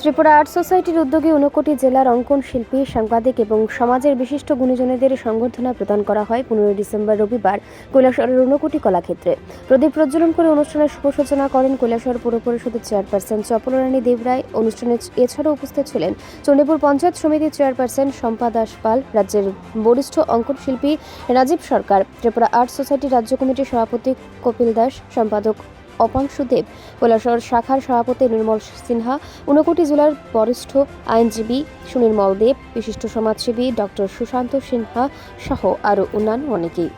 Tripura art সোসাইটির উদ্যোগে ঊনকোটি জেলার অঙ্কন শিল্পী, সাংবাদিক এবং সমাজের বিশিষ্ট গুণীজনেদের সংবর্ধনা প্রদান করা হয় পনেরোই ডিসেম্বর রবিবার কৈলাসরের ঊনকোটি কলাক্ষেত্রে। প্রদীপ প্রজ্বলন করে অনুষ্ঠানের শুভ সূচনা করেন কৈলাসহর পৌর পরিষদের চেয়ারপারসন চপলরানী দেবরায় অনুষ্ঠানে এছাড়াও উপস্থিত ছিলেন চণ্ডীপুর পঞ্চায়েত সমিতির চেয়ারপারসন শম্পা দাস পাল, রাজ্যের বরিষ্ঠ অঙ্কন শিল্পী রাজীব সরকার, ত্রিপুরা আর্ট সোসাইটি রাজ্য কমিটির সভাপতি কপিল দাস, সম্পাদক অপাংশু দেব কৈলাসহর শাখার সভাপতি নির্মল সিনহা, ঊনকোটি জেলার বরিষ্ঠ আইনজীবী সুনির্মল দেব, বিশিষ্ট সমাজসেবী ডক্টর সুশান্ত সিনহা সহ আরও অন্যান্য অনেকেই।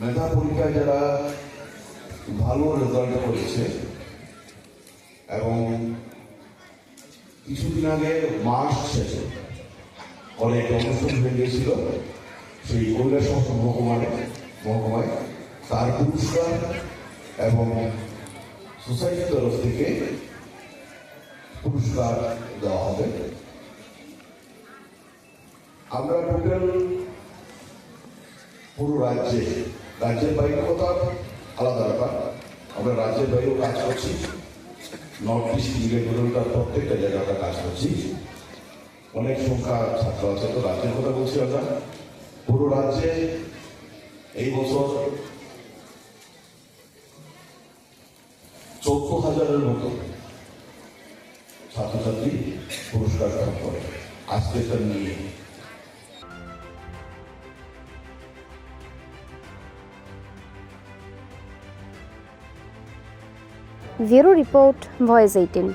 মেধা পরীক্ষায় যারা ভালো রেজাল্ট করেছে এবং কিছুদিন আগে মাস শেষে অনেক অনুষ্ঠান হয়ে গিয়েছিল, সেই কৈলাসহর মহকুমায় মহকুমায়। তার পুরস্কার এবং সোসাইটির তরফ থেকে পুরস্কার দেওয়া হবে। আমরা টোটাল পুরো রাজ্যে, রাজ্যের বাইরে কথা আলাদা ব্যাপার। আমরা রাজ্যের বাইরেও কাজ করছি, নর্থ ইস্ট ইন্ডিয়ার প্রত্যেকটা জায়গায় আমরা কাজ করছি। অনেক সংখ্যা ছাত্র আছে তো রাজ্যের কথা বলছি আমরা। পুরো রাজ্যে এই বছর চোদ্দ হাজারের মতো ছাত্রছাত্রী পুরস্কার গ্রহণ করে। আজকে তার নিয়ে। Bureau report voice eighteen.